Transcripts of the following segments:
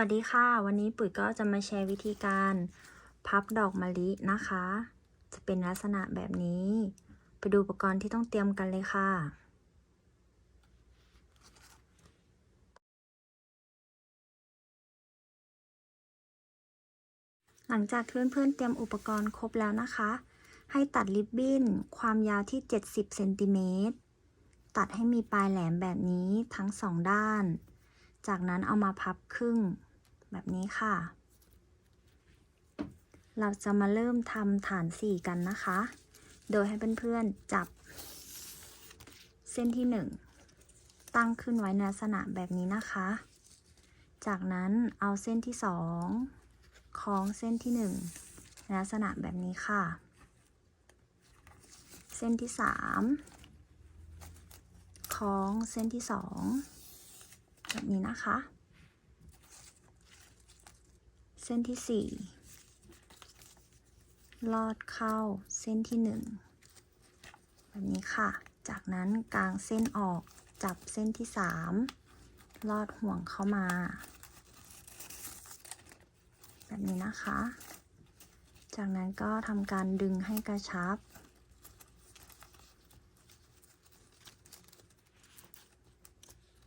วัสดีค่ะ วันนี้ปุ๋ยก็จะมาแชร์วิธีการพับดอกมะลินะคะ จะเป็นลักษณะแบบนี้ ไปดูอุปกรณ์ที่ต้องเตรียมกันเลยค่ะ หลังจากเพื่อนๆเตรียมอุปกรณ์ครบแล้วนะคะ ให้ตัดริบบิ้นความยาวที่ 70เซนติเมตรตัดให้มีปลายแหลมแบบนี้ทั้งสองด้าน จากนั้นเอามาพับครึ่งแบบนี้ค่ะ เราจะมาเริ่มทำฐานสี่กันนะคะ โดยให้เพื่อนๆจับ เส้นที่หนึ่งตั้งขึ้นไว้ในลักษณะแบบนี้นะคะ จากนั้นเอาเส้นที่สองคล้องเส้นที่หนึ่งในลักษณะแบบนี้ค่ะ เส้นที่สามคล้องเส้นที่สอง แบบนี้นะคะ เส้นที่สี่ลอดเข้าเส้นที่หนึ่งแบบนี้ค่ะ จากนั้นกางเส้นออกจับเส้นที่สามลอดห่วงเข้ามา แบบนี้นะคะ จากนั้นก็ทำการดึงให้กระชับ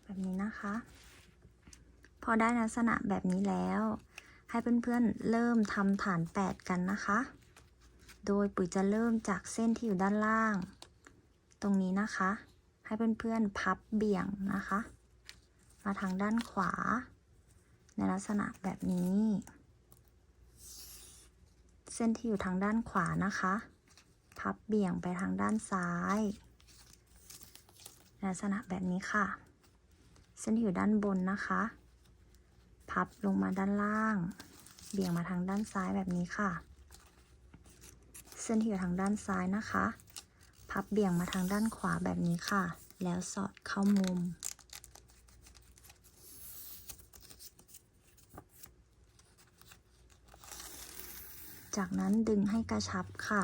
แบบ นะคะ พอได้ลักษณะแบบนี้แล้ว ให้เพื่อนๆเริ่มทำฐาน 8 กันนะคะ โดยปุ๋ยจะเริ่มจากเส้นที่อยู่ด้านล่าง ตรงนี้นะคะ ให้เพื่อนๆพับเบี่ยงนะคะ มาทางด้านขวา ในลักษณะแบบนี้ เส้นที่อยู่ทางด้านขวานะคะ พับเบี่ยงไปทางด้านซ้ายลักษณะแบบนี้ค่ะ เส้นที่อยู่ด้านบนนะคะ พับลงมาด้านล่าง เบี่ยงมาทางด้านซ้ายแบบนี้ค่ะ เส้นที่อยู่ทางด้านซ้ายนะคะ พับเบี่ยงมาทางด้านขวาแบบนี้ค่ะ แล้วสอดเข้ามุมจากนั้นดึงให้กระชับค่ะ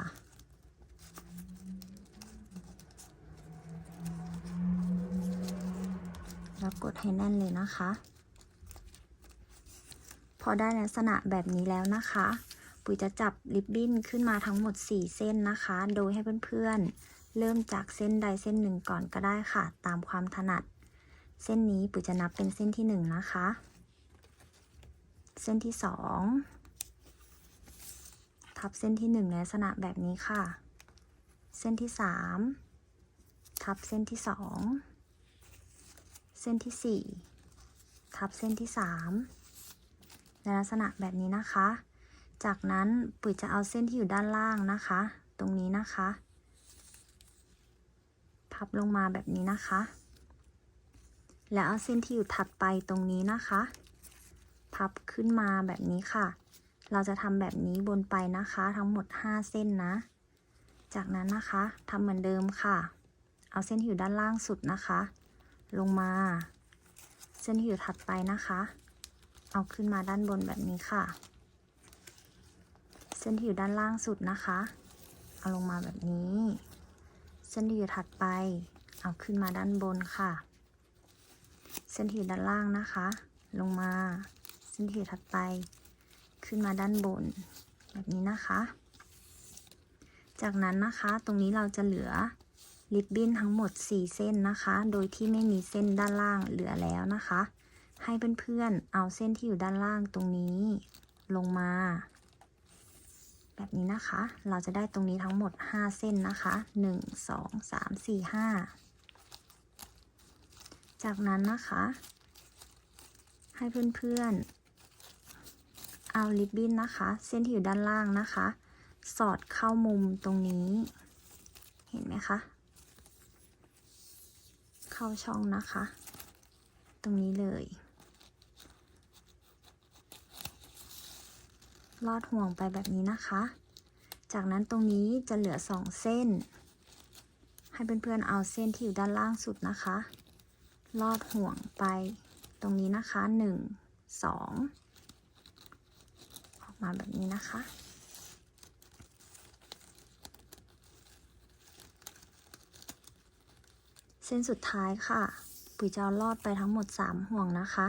กดให้แน่นเลยนะคะ พอได้ลักษณะแบบนี้แล้วนะคะ ปุ๋ยจะจับริบบิ้นขึ้นมาทั้งหมด 4 เส้นนะคะ โดยให้เพื่อนๆ เริ่มจากเส้นใดเส้นหนึ่งก่อนก็ได้ค่ะ ตามความถนัด เส้นนี้ปุ๋ยจะนับเป็นเส้นที่ 1 นะคะ เส้นที่ 2 ทับเส้นที่1ในลักษณะแบบนี้ค่ะ เส้นที่ 3 ทับเส้นที่ 2 ส้นที่ 4 ทับเส้นที่ 3 ในลักษณะแบบนี้นะคะ จากนั้นปุ๋ยจะเอาเส้นที่อยู่ด้านล่างนะคะ ตรงนี้นะคะ พับลงมาแบบนี้นะคะ แล้วเอาเส้นที่อยู่ถัดไปตรงนี้นะคะ พับขึ้นมาแบบนี้ค่ะ เราจะทำแบบนี้บนไปนะคะ ทั้งหมด 5 เส้นนะ จากนั้นนะคะทำเหมือนเดิมค่ะ เอาเส้นที่อยู่ด้านล่างสุดนะคะ ลงมาเส้นที่อยู่ถัดไปนะคะ เอาขึ้นมาด้านบนแบบนี้ค่ะ เส้นที่อยู่ด้านล่างสุดนะคะ เอาลงมาแบบนี้ เส้นที่อยู่ถัดไป เอาขึ้นมาด้านบนค่ะ เส้นที่อยู่ด้านล่างนะคะ ลงมา เส้นที่อยู่ถัดไป ขึ้นมาด้านบน แบบนี้นะคะ จากนั้นนะคะ ตรงนี้เราจะเหลือ ริบบิ้นทั้งหมด 4 เส้นนะคะ โดยที่ไม่มีเส้นด้านล่างเหลือแล้วนะคะ ให้เพื่อนๆ เอาเส้นที่อยู่ด้านล่างตรงนี้ลงมา แบบนี้นะคะ เราจะได้ตรงนี้ทั้งหมด 5 เส้นนะคะ 1 2 3 4 5 จากนั้นนะคะ ให้เพื่อนๆ เอาริบบิ้นนะคะ เส้นที่อยู่ด้านล่างนะคะ สอดเข้ามุมตรงนี้ เห็นไหมคะ เข้าช่องนะคะ ตรงนี้เลย ลอดห่วงไปแบบนี้นะคะ จากนั้นตรงนี้จะเหลือสองเส้น ให้เพื่อนๆเอาเส้นที่อยู่ด้านล่างสุดนะคะ ลอดห่วงไปตรงนี้นะคะหนึ่งสองออกมาแบบนี้นะคะ เส้นสุดท้ายค่ะ ปุ๋ยจะเอาลอดไปทั้งหมด 3 ห่วงนะคะ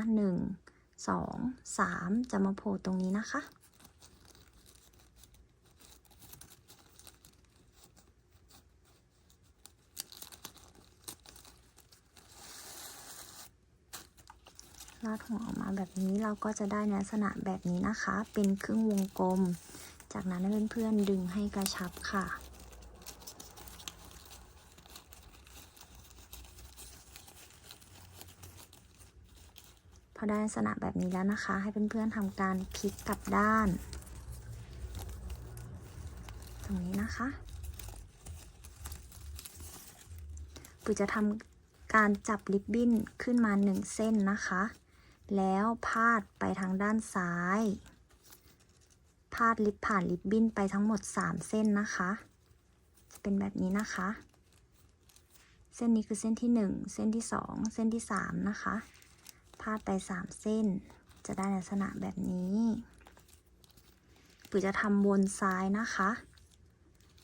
1สองสามจะมาโผล่ตรงนี้นะคะลาดหัวออกมาแบบนี้เราก็จะได้ลักษณะแบบนี้นะคะ เป็นครึ่งวงกลม จากนั้นเพื่อนๆดึงให้กระชับค่ะ อได้ลักษณะแบบนี้แล้วนะคะ ให้เพื่อนๆทำการพลิกกลับด้าน ตรงนี้นะคะปุ๋ยจะทำการจับริบบิ้นขึ้นมาหนึ่งเส้นนะคะ แล้วพาดไปทางด้านซ้าย พาดลิบผ่านริบบิ้นไปทั้งหมด 3 เส้นนะคะ จะเป็นแบบนี้นะคะ เส้นนี้คือเส้นที่ 1 เส้นที่ 2 เส้นที่ 3 นะคะาดไป3เส้น จะได้ลักษณะแบบนี้ปุ๋ยจะทำวนซ้ายนะคะ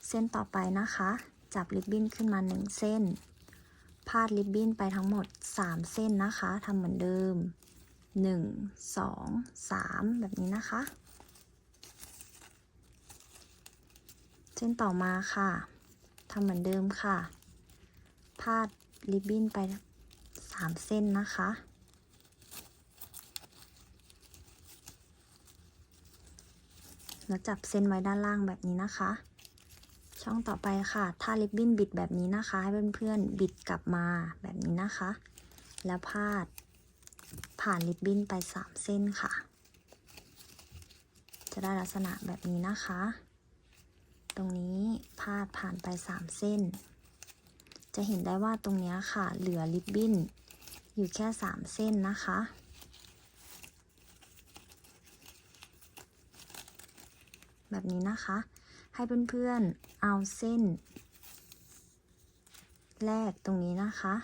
เส้นต่อไปนะคะ จับริบบิ้นขึ้นมา1เส้น พาดริบบิ้นไปทั้งหมด3เส้นนะคะทำเหมือนเดิม1 2 3แบบนี้นะคะ เส้นต่อมาค่ะทำเหมือนเดิมค่ะ พาดริบบิ้นไป3เส้นนะคะ แล้วจับเส้นไว้ด้านล่างแบบนี้นะคะ ช่องต่อไปค่ะ ถ้าริบบิ้นบิดแบบนี้นะคะ ให้เพื่อนๆบิดกลับมาแบบนี้นะคะ แล้วพาดผ่านริบบิ้นไปสามเส้นค่ะ จะได้ลักษณะแบบนี้นะคะ ตรงนี้พาดผ่านไปสามเส้น จะเห็นได้ว่าตรงนี้ค่ะ เหลือริบบิ้นอยู่แค่สามเส้นนะคะ แบบนี้นะคะ ให้เพื่อนๆเอาเส้น แรกตรงนี้นะคะ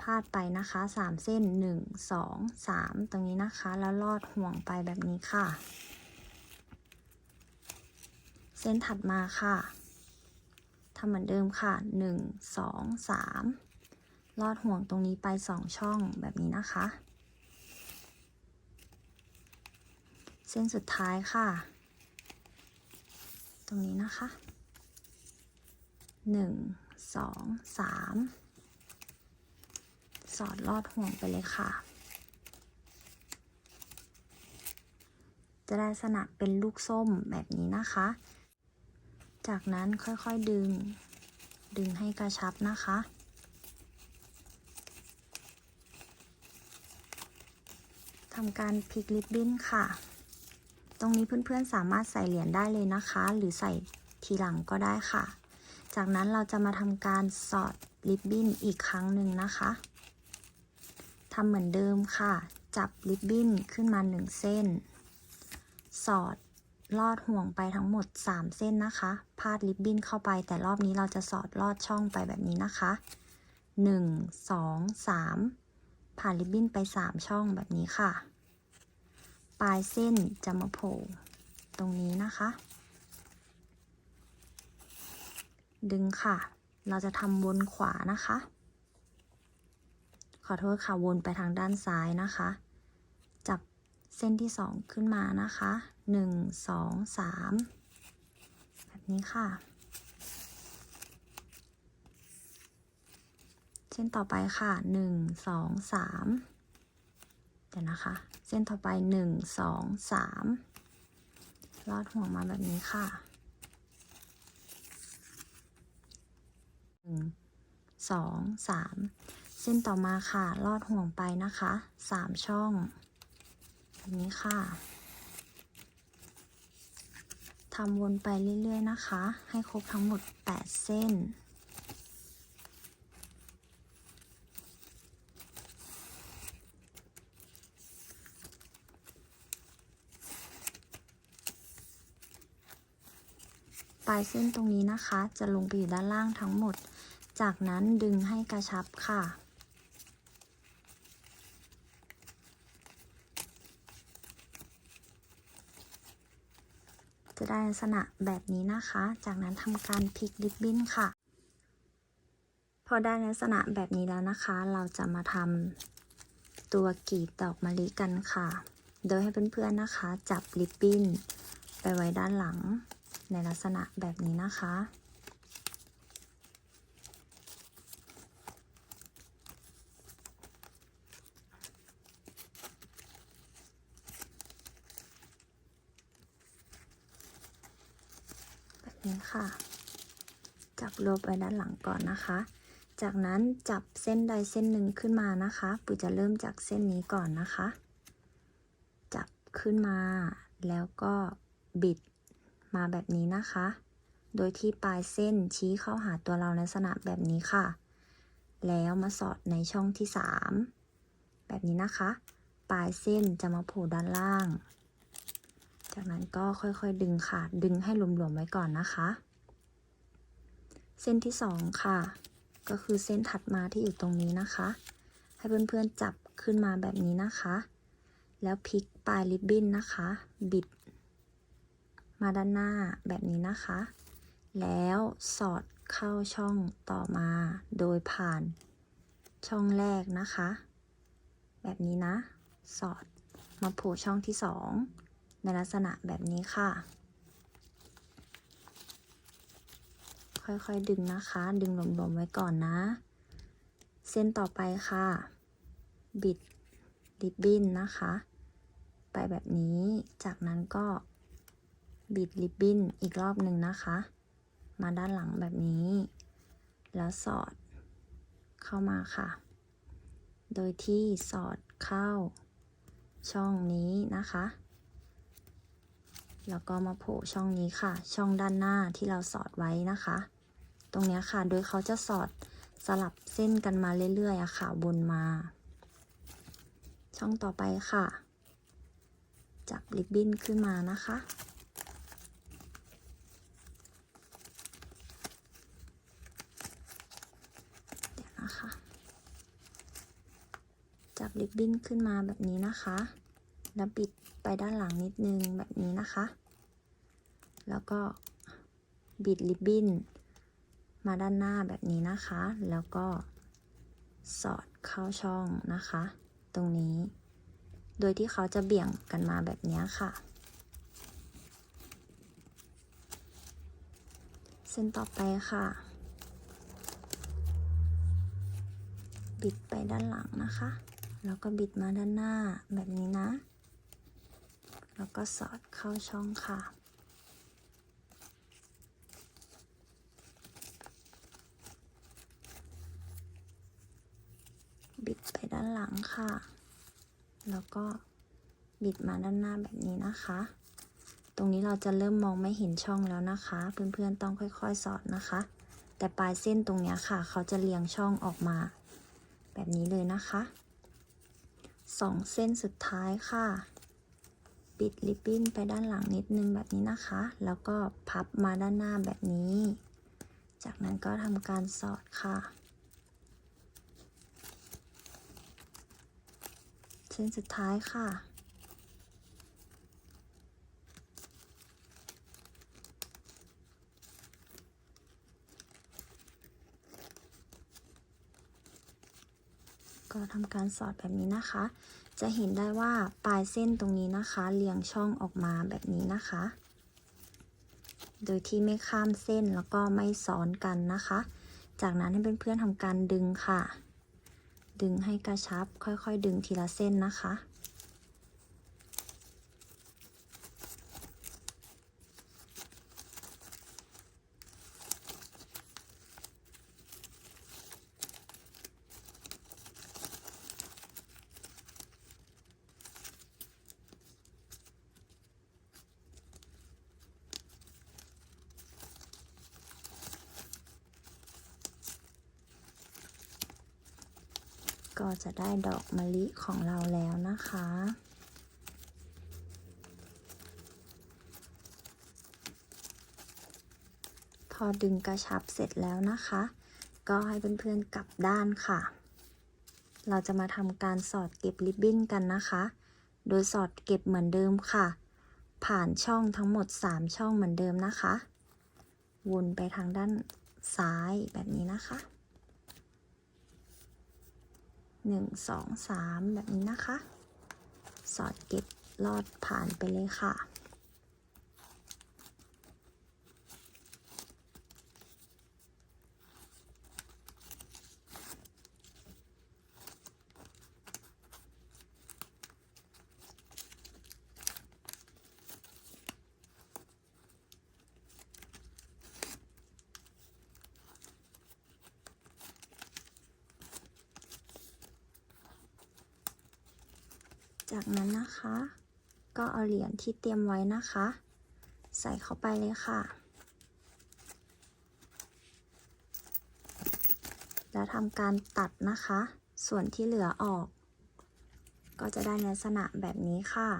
พาดไปนะคะสามเส้นหนึ่งสองสามตรงนี้นะคะ แล้วลอดห่วงไปแบบนี้ค่ะ เส้นถัดมาค่ะทำเหมือนเดิมค่ะหนึ่งสองสามลอดห่วงตรงนี้ไปสองช่องแบบนี้นะคะ เส้นสุดท้ายค่ะ ตรงนี้นะคะหนึ่งสองสามสอดลอดห่วงไปเลยค่ะ จะได้ลักษณะเป็นลูกส้มแบบนี้นะคะ จากนั้นค่อยๆดึง ดึงให้กระชับนะคะทำการพลิกลิบบิ้นค่ะ ตรงนี้เพื่อนๆสามารถใส่เหรียญได้เลยนะคะ หรือใส่ทีหลังก็ได้ค่ะ จากนั้นเราจะมาทำการสอดริบบิ้นอีกครั้งหนึ่งนะคะทำเหมือนเดิมค่ะ จับริบบิ้นขึ้นมา1เส้น สอดลอดห่วงไปทั้งหมด 3 เส้นนะคะ พาดริบบิ้นเข้าไป แต่รอบนี้เราจะสอดลอดช่องไปแบบนี้นะคะ 1 2 3 ผ่านริบบิ้นไป 3 ช่องแบบนี้ค่ะ ปลายเส้นจะมาโผล่ตรงนี้นะคะ ดึงค่ะ เราจะทำวนขวานะคะ ขอโทษค่ะวนไปทางด้านซ้ายนะคะ จับเส้นที่สองขึ้นมานะคะหนึ่งสองสามแบบนี้ค่ะ เส้นต่อไปค่ะหนึ่งสองสาม เดี๋ยวนะคะ เส้นต่อไปหนึ่งสองสามลอดห่วงมาแบบนี้ค่ะหนึ่งสองสามเส้นต่อมาค่ะ ลอดห่วงไปนะคะสามช่อง แบบนี้ค่ะทำวนไปเรื่อย ๆ นะคะ ให้ครบทั้งหมด 8 เส้น ลายเส้นตรงนี้นะคะ จะลงไปอยู่ด้านล่างทั้งหมด จากนั้นดึงให้กระชับค่ะ จะได้ลักษณะแบบนี้นะคะ จากนั้นทำการพลิกริบบิ้นค่ะ พอได้ลักษณะแบบนี้แล้วนะคะ เราจะมาทำตัวกลีบดอกมะลิกันค่ะ โดยให้เพื่อนๆนะคะ จับริบบิ้นไปไว้ด้านหลัง ในลักษณะแบบนี้นะคะ แบบนี้ค่ะ จับรวบไว้ด้านหลังก่อนนะคะ จากนั้นจับเส้นใดเส้นหนึ่งขึ้นมานะคะปุ๋ยจะเริ่มจากเส้นนี้ก่อนนะคะ จับขึ้นมาแล้วก็บิด มาแบบนี้นะคะ โดยที่ปลายเส้นชี้เข้าหาตัวเราในลักษณะแบบนี้ค่ะ แล้วมาสอดในช่องที่ 3 แบบนี้นะคะ ปลายเส้นจะมาโผล่ด้านล่าง จากนั้นก็ค่อยๆดึงค่ะ ดึงให้หลวมๆไว้ก่อนนะคะ เส้นที่สองค่ะ ก็คือเส้นถัดมาที่อยู่ตรงนี้นะคะ ให้เพื่อนๆจับขึ้นมาแบบนี้นะคะ แล้วพลิกปลายริบบิ้นนะคะ บิด มาด้านหน้าแบบนี้นะคะ แล้วสอดเข้าช่องต่อมาโดยผ่านช่องแรกนะคะ แบบนี้นะ สอดมาผล่ช่องที่สองในลักษณะแบบนี้ค่ะ ค่อยๆดึงนะคะ ดึงหลวมๆไว้ก่อนนะ เส้นต่อไปค่ะ บิดริบบิ้นนะคะ ไปแบบนี้ จากนั้นก็ บิดริบบิ้นอีกรอบหนึ่งนะคะ มาด้านหลังแบบนี้ แล้วสอดเข้ามาค่ะ โดยที่สอดเข้าช่องนี้นะคะ แล้วก็มาโผล่ช่องนี้ค่ะ ช่องด้านหน้าที่เราสอดไว้นะคะ ตรงนี้ค่ะ โดยเขาจะสอดสลับเส้นกันมาเรื่อยๆอะค่ะ วนมา ช่องต่อไปค่ะ จับริบบิ้นขึ้นมานะคะ เดี๋ยว นะคะ จับริบบิ้นขึ้นมาแบบนี้นะคะ แล้วบิดไปด้านหลังนิดนึงแบบนี้นะคะ แล้วก็บิดริบบิ้นมาด้านหน้าแบบนี้นะคะ แล้วก็สอดเข้าช่องนะคะ ตรงนี้ โดยที่เขาจะเบี่ยงกันมาแบบนี้ค่ะ เส้นต่อไปค่ะ บิดไปด้านหลังนะคะ แล้วก็บิดมาด้านหน้าแบบนี้นะ แล้วก็สอดเข้าช่องค่ะ บิดไปด้านหลังค่ะ แล้วก็บิดมาด้านหน้าแบบนี้นะคะ ตรงนี้เราจะเริ่มมองไม่เห็นช่องแล้วนะคะ เพื่อนๆต้องค่อยๆ สอดนะคะ แต่ปลายเส้นตรงนี้ค่ะ เขาจะเรียงช่องออกมา แบบนี้เลยนะคะสองเส้นสุดท้ายค่ะ ปิดริบบิ้นไปด้านหลังนิดนึงแบบนี้นะคะ แล้วก็พับมาด้านหน้าแบบนี้ จากนั้นก็ทำการสอดค่ะ เส้นสุดท้ายค่ะ ก็ทำการสอดแบบนี้นะคะ จะเห็นได้ว่าปลายเส้นตรงนี้นะคะ เรียงช่องออกมาแบบนี้นะคะ โดยที่ไม่ข้ามเส้นแล้วก็ไม่ซ้อนกันนะคะ จากนั้นให้เพื่อนๆทำการดึงค่ะ ดึงให้กระชับค่อยๆ ดึงทีละเส้นนะคะ ก็จะได้ดอกมะลิของเราแล้วนะคะ พอดึงกระชับเสร็จแล้วนะคะ ก็ให้เพื่อนๆกลับด้านค่ะ เราจะมาทำการสอดเก็บริบบิ้นกันนะคะ โดยสอดเก็บเหมือนเดิมค่ะ ผ่านช่องทั้งหมด 3 ช่องเหมือนเดิมนะคะ วนไปทางด้านซ้ายแบบนี้นะคะ หนึ่งสองสามแบบนี้นะคะ สอดเก็บลอดผ่านไปเลยค่ะ จาก นะคะ ก็เอาเหรียญที่เตรียมไว้นะคะ ใส่เข้าไปเลยค่ะ แล้วทำการตัดนะคะ ส่วนที่เหลือออก ก็จะได้ลักษณะแบบนี้ค่ะ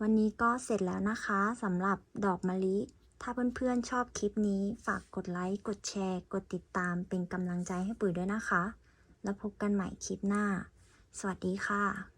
วันนี้ก็เสร็จแล้วนะคะสำหรับดอกมะลิถ้าเพื่อนๆชอบคลิปนี้ฝากกดไลค์ กดแชร์ กดติดตามเป็นกำลังใจให้ปุ๋ยด้วยนะคะ แล้วพบกันใหม่คลิปหน้า สวัสดีค่ะ